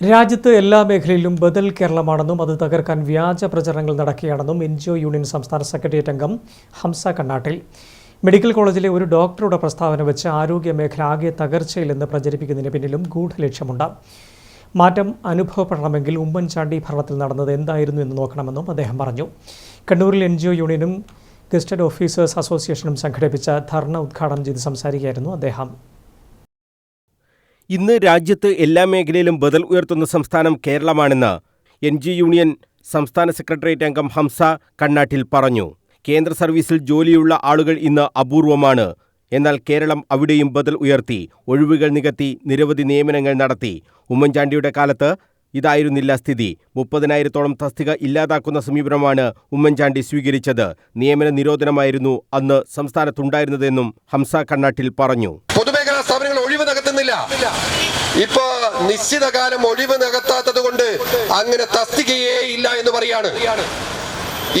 രാജ്യത്ത് എല്ലാ മേഖലയിലും ബദൽ കേരളമാണെന്നും അത് തകർക്കാൻ വ്യാജ പ്രചരണങ്ങൾ നടക്കുകയാണെന്നും എൻജിഒ യൂണിയൻ സംസ്ഥാന സെക്രട്ടേറിയറ്റ് അംഗം ഹംസ കണ്ണാട്ടിൽ. മെഡിക്കൽ കോളേജിലെ ഒരു ഡോക്ടറുടെ പ്രസ്താവന വെച്ച് ആരോഗ്യ മേഖല ആകെ തകർച്ചയിലെന്ന് പ്രചരിപ്പിക്കുന്നതിന് പിന്നിലും ഗൂഢലക്ഷ്യമുണ്ട്. മാറ്റം അനുഭവപ്പെടണമെങ്കിൽ ഉമ്മൻചാണ്ടി ഭരണത്തിൽ നടന്നത് എന്തായിരുന്നു എന്ന് നോക്കണമെന്നും അദ്ദേഹം പറഞ്ഞു. കണ്ണൂരിൽ എൻ യൂണിയനും ഗസ്റ്റഡ് ഓഫീസേഴ്സ് അസോസിയേഷനും സംഘടിപ്പിച്ച ധർണ ഉദ്ഘാടനം ചെയ്ത് സംസാരിക്കുകയായിരുന്നു അദ്ദേഹം. ഇന്ന് രാജ്യത്ത് എല്ലാ മേഖലയിലും ബദൽ ഉയർത്തുന്ന സംസ്ഥാനം കേരളമാണെന്ന് എൻ ജി യൂണിയൻ സംസ്ഥാന സെക്രട്ടേറിയറ്റ് അംഗം ഹംസ കണ്ണാട്ടിൽ പറഞ്ഞു. കേന്ദ്ര സർവീസിൽ ജോലിയുള്ള ആളുകൾ ഇന്ന് അപൂർവമാണ്. എന്നാൽ കേരളം അവിടെയും ബദൽ ഉയർത്തി ഒഴിവുകൾ നികത്തി നിരവധി നിയമനങ്ങൾ നടത്തി. ഉമ്മൻചാണ്ടിയുടെ കാലത്ത് ഇതായിരുന്നില്ല സ്ഥിതി. മുപ്പതിനായിരത്തോളം തസ്തിക ഇല്ലാതാക്കുന്ന സമീപനമാണ് ഉമ്മൻചാണ്ടി സ്വീകരിച്ചത്. നിയമന നിരോധനമായിരുന്നു അന്ന് സംസ്ഥാനത്തുണ്ടായിരുന്നതെന്നും ഹംസ കണ്ണാട്ടിൽ പറഞ്ഞു. പൊതുമേഖലാ സ്ഥാപനങ്ങൾ ഒഴിവ് നികത്തുന്നില്ല. ഇപ്പൊ നിശ്ചിത കാലം ഒഴിവ് നികത്താത്തത് കൊണ്ട് അങ്ങനെ തസ്തികയേ ഇല്ല എന്ന് പറയാണ്.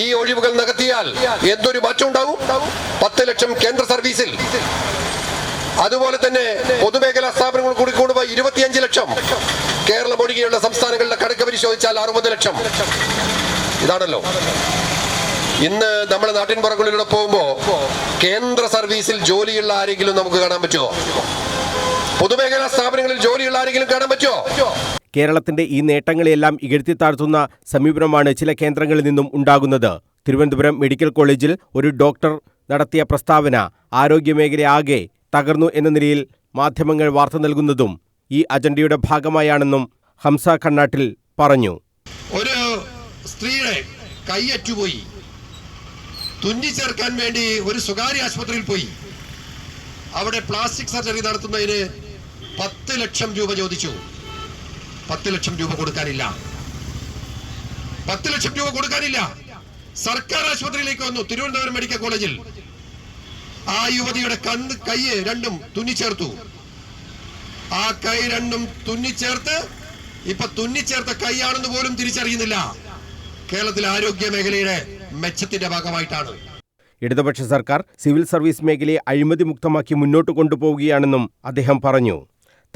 ഈ ഒഴിവുകൾ നികത്തിയാൽ എന്തൊരു മാറ്റം ഉണ്ടാവും? പത്ത് ലക്ഷം കേന്ദ്ര സർവീസിൽ. അതുപോലെ തന്നെ പൊതുമേഖലാ സ്ഥാപനങ്ങൾ കൂടി കൂടുമ്പോൾ ഇരുപത്തിയഞ്ച് ലക്ഷം. കേരളം ഒഴികെയുള്ള സംസ്ഥാനങ്ങളിലെ കണക്ക് പരിശോധിച്ചാൽ അറുപത് ലക്ഷം. ഇതാണല്ലോ. ഇന്ന് നമ്മുടെ നാട്ടിൻ പുറങ്ങളിലൂടെ പോകുമ്പോ കേന്ദ്ര സർവീസിൽ ജോലിയുള്ള ആരെങ്കിലും നമുക്ക് കാണാൻ പറ്റുമോ? പൊതുമേഖലാ സ്ഥാപനങ്ങളിൽ ജോലിയുള്ള ആരെങ്കിലും കാണാൻ പറ്റുമോ? കേരളത്തിന്റെ ഈ നേട്ടങ്ങളെയെല്ലാം ഇകഴ്ത്തി താഴ്ത്തുന്ന സമീപനമാണ് ചില കേന്ദ്രങ്ങളിൽ നിന്നും ഉണ്ടാകുന്നത്. തിരുവനന്തപുരം മെഡിക്കൽ കോളേജിൽ ഒരു ഡോക്ടർ നടത്തിയ പ്രസ്താവന ആരോഗ്യമേഖലയാകെ തകർന്നു എന്ന നിലയിൽ മാധ്യമങ്ങൾ വാർത്ത നൽകുന്നതും ഈ അജണ്ടയുടെ ഭാഗമായാണെന്നും ഹംസ കണ്ണാട്ടിൽ പറഞ്ഞു. ഒരു സ്ത്രീയുടെ കൈയറ്റുപോയി തുന്നിച്ചേർക്കാൻ വേണ്ടി ഒരു സ്വകാര്യ ആശുപത്രിയിൽ പോയി. അവിടെ പ്ലാസ്റ്റിക് സർജറി നടത്തുന്നതിന് പത്ത് ലക്ഷം രൂപ ചോദിച്ചു. പത്ത് ലക്ഷം രൂപ കൊടുക്കാനില്ല. പത്ത് ലക്ഷം രൂപ കൊടുക്കാനില്ല. സർക്കാർ ആശുപത്രിയിലേക്ക് വന്നു തിരുവനന്തപുരം മെഡിക്കൽ കോളേജിൽ. ആ യുവതിയുടെ കണ്ണ് കൈ രണ്ടും തുന്നിച്ചേർത്തു. ആ കൈ രണ്ടും തുന്നിച്ചേർത്ത് ഇപ്പൊ തുന്നിച്ചേർത്ത കൈയാണെന്ന് പോലും തിരിച്ചറിയുന്നില്ല. കേരളത്തിലെ ആരോഗ്യ മേഖലയുടെ മെച്ചത്തിന്റെ ഭാഗമായിട്ടാണ്. ഇടതുപക്ഷ സർക്കാർ സിവിൽ സർവീസ് മേഖലയെ അഴിമതി മുക്തമാക്കി മുന്നോട്ട് കൊണ്ടുപോവുകയാണെന്നും അദ്ദേഹം പറഞ്ഞു.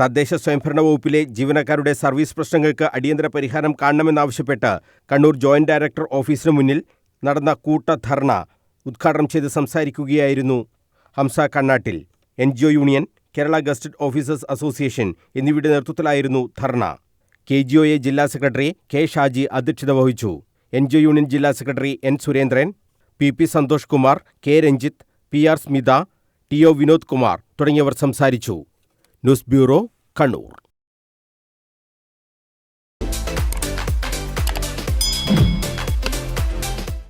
തദ്ദേശ സ്വയംഭരണ വകുപ്പിലെ ജീവനക്കാരുടെ സർവീസ് പ്രശ്നങ്ങൾക്ക് അടിയന്തര പരിഹാരം കാണണമെന്നാവശ്യപ്പെട്ട് കണ്ണൂർ ജോയിന്റ് ഡയറക്ടർ ഓഫീസിന് മുന്നിൽ നടന്ന കൂട്ട ധർണ ഉദ്ഘാടനം ചെയ്ത് സംസാരിക്കുകയായിരുന്നു Hamsa Kannattil. N G O union Kerala gazetted officers association എന്നിവയുടെ നേതൃത്വത്തിലായിരുന്നു dharna. K G O A ജില്ലാ സെക്രട്ടറി കെ ഷാജി അധ്യക്ഷത വഹിച്ചു. എൻ ജി യൂണിയൻ ജില്ലാ secretary N Surendran P P Santhosh Kumar K Ranjith P R Smitha T O Vinod Kumar തുടങ്ങിയവർ സംസാരിച്ചു. News bureau Kannur.